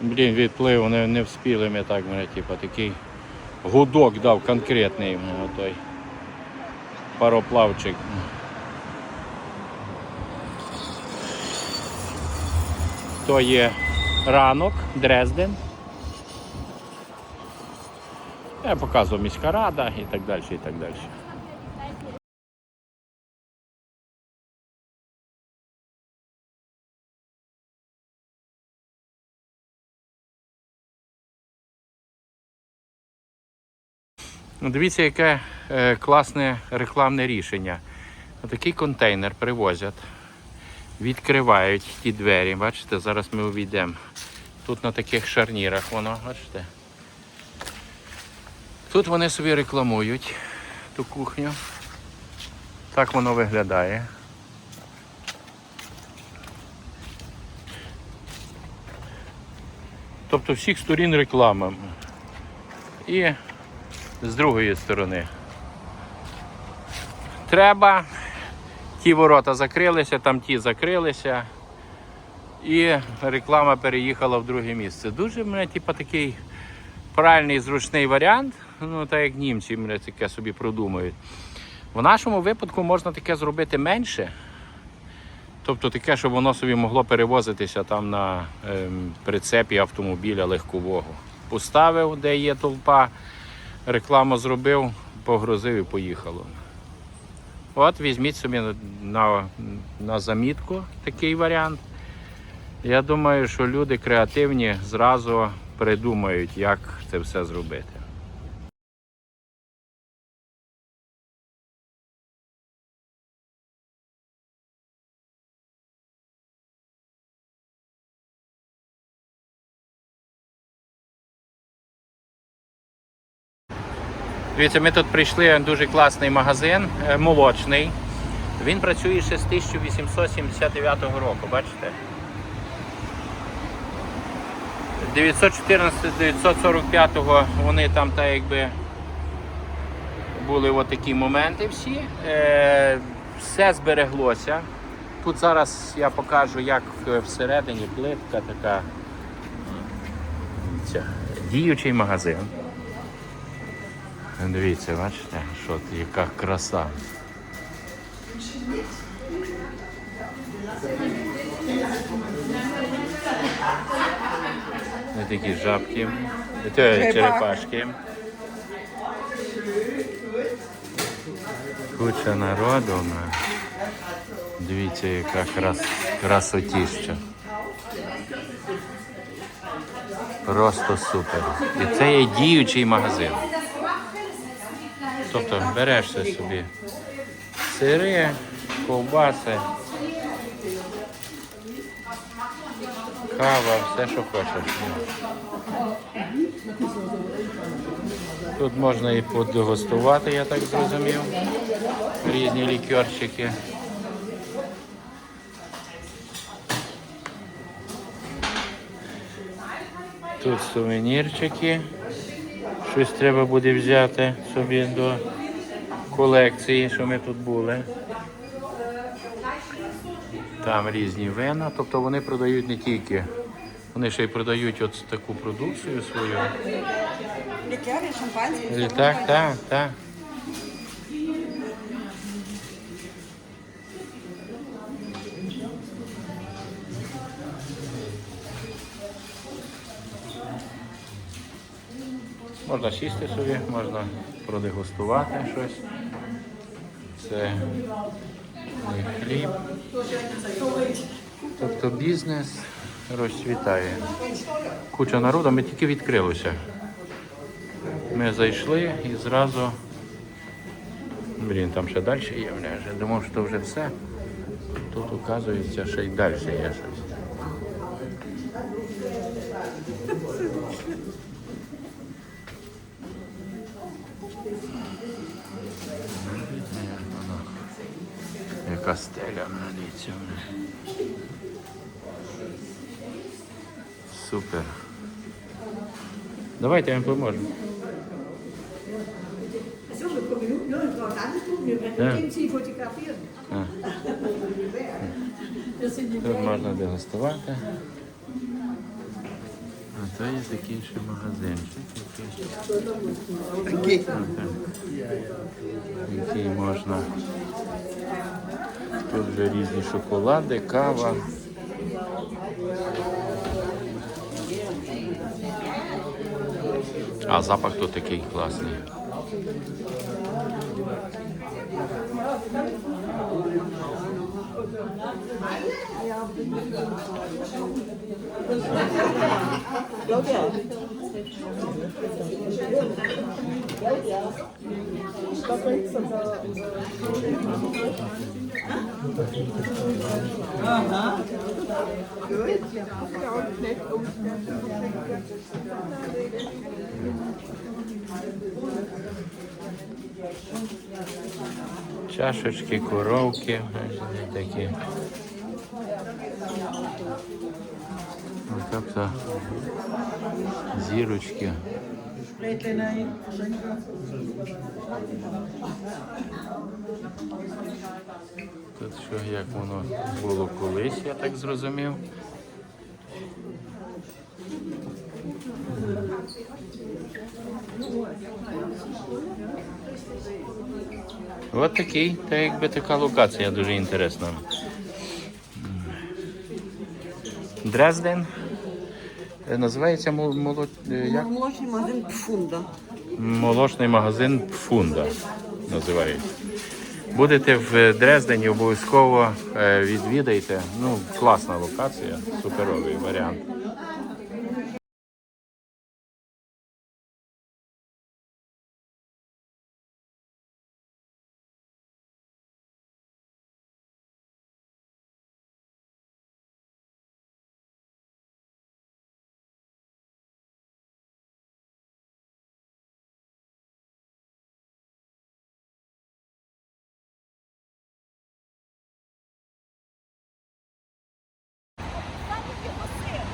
Блін, відплив, не, не вспіли ми так, мене, типу, такий гудок дав конкретний мене, той пароплавчик. То є ранок, Дрезден. Я показував міська рада і так далі, і так далі. Ну, Дивіться, яке е, класне рекламне рішення. Отакий контейнер привозять, відкривають ті двері. Бачите, зараз ми увійдемо. Тут на таких шарнірах воно, бачите. Тут вони собі рекламують ту кухню. Так воно виглядає. Тобто всіх сторін реклама. І з другої сторони. Треба. Ті ворота закрилися, там ті закрилися. І реклама переїхала в друге місце. Дуже мене, типу, такий правильний зручний варіант. Ну, так як німці мене таке собі продумують. В нашому випадку можна таке зробити менше. Тобто таке, щоб воно собі могло перевозитися там на ем, прицепі автомобіля легкового. Поставив, де є толпа, рекламу зробив, погрузив і поїхало. От візьміть собі на, на замітку такий варіант. Я думаю, що люди креативні зразу придумають, як це все зробити. Дивіться, ми тут прийшли дуже класний магазин, е, молочний. Він працює ще з 1879 року, бачите? 914-945 вони там так якби були такі моменти всі. Е, все збереглося. Тут зараз я покажу, як е, всередині плитка така. Діючий магазин. Дивіться, бачите, що яка краса. Ось такі жабки, це черепашки. Куча народу. Дивіться, яка крас... красотіща. Просто супер. І це є діючий магазин. Тобто береш собі сири, ковбаси, кава, все, що хочеш. Тут можна і подегустувати, я так зрозумів. Різні лікерчики. Тут сувенірчики. Щось треба буде взяти собі до колекції, що ми тут були. Там різні вина, тобто вони продають не тільки, вони ще й продають от таку продукцію свою. Лікери, шампанське. І Так, так, так. Можна сісти собі, можна продегустувати щось. Це хліб. Тобто бізнес розцвітає. Куча народу, ми тільки відкрилися. Ми зайшли і зразу. Блін, там ще далі є, я думав, що вже все. Тут, оказується, ще й далі є щось. Воно. Яка стеля дивіться. Супер. Давайте я вам поможу. En tid fotograferet. А. Тут можна дегустувати. То є такий ще магазинчик, який, який можна. Тут вже різні шоколади, кава. А запах тут такий класний. Чашечки, коровки, такі. Тобто зірочки. Тут що як воно було колись, я так зрозумів. От такий, та якби така локація дуже інтересна. Дрезден. Називається мол- моло- е, як? Молочний магазин Пфунда. молочний магазин Фунда. Називається. Будете в Дрездені, обов'язково е, відвідайте. Ну, класна локація, суперовий варіант.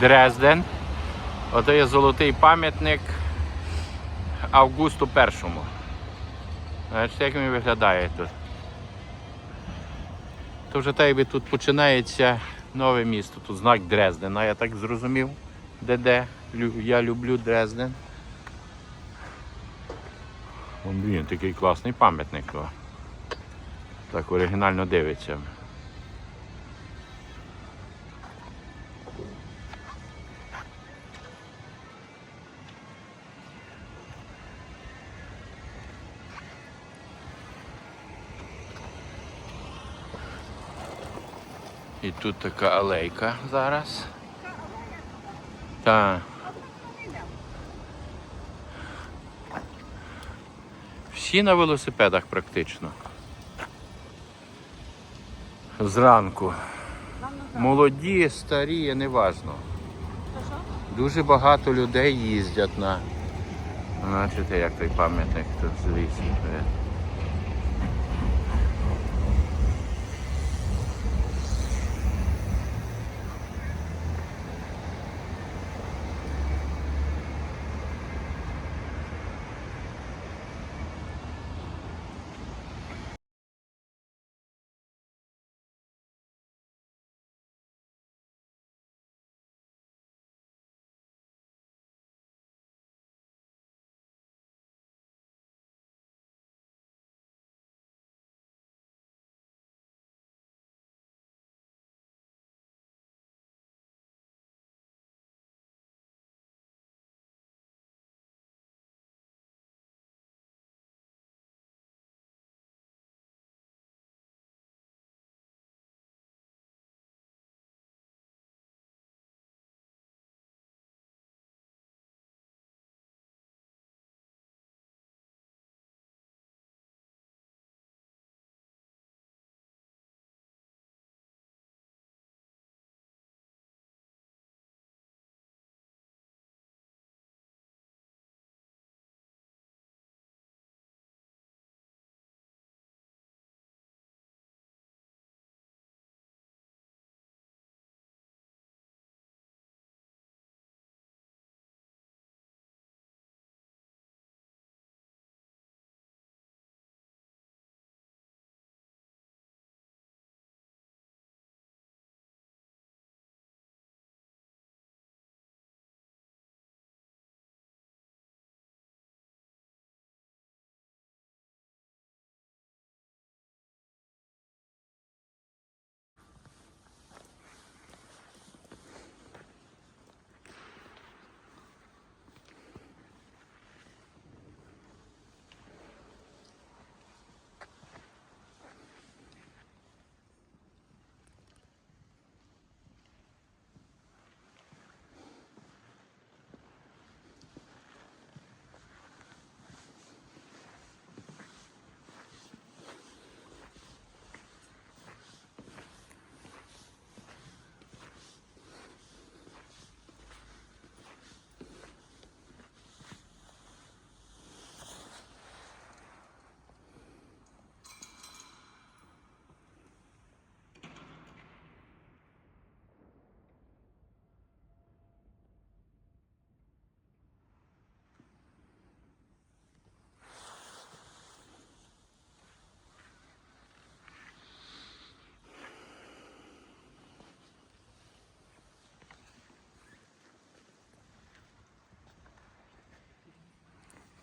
Дрезден. Ото є золотий пам'ятник Августу Першому. Бачите, як він виглядає тут. То вже так якби тут починається нове місто. Тут знак Дрездена, я так зрозумів. Де-де. Я люблю Дрезден. Блін, такий класний пам'ятник. Так оригінально дивиться. І тут така алейка зараз. Так. Всі на велосипедах практично. Зранку. Молоді, старі, неважно. Дуже багато людей їздять на. Бачите, як той пам'ятник тут звісить.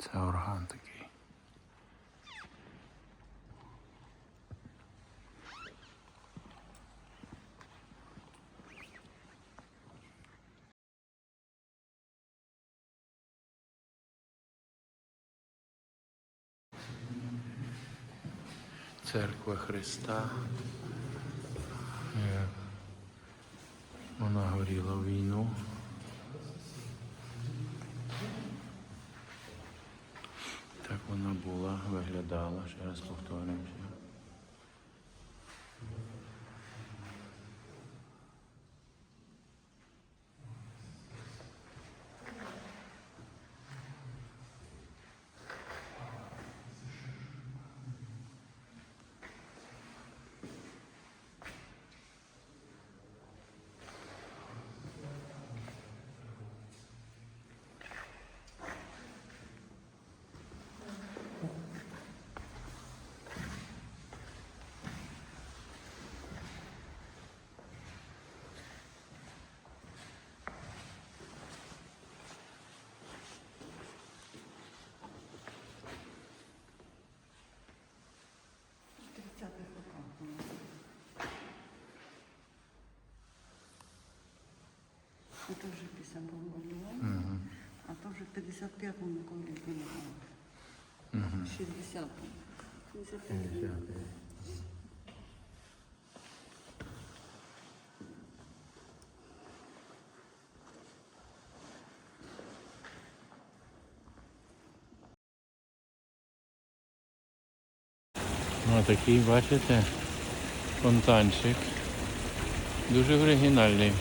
Це орган такий. Церква Христа. Як Вона горіла в війну. Вона була, виглядала, ще раз повторюємося. Это уже 50 было, а то вже в 55-му Миколі було. 60-му. 55 Ну, такий, бачите, фонтанчик. Дуже оригінальний.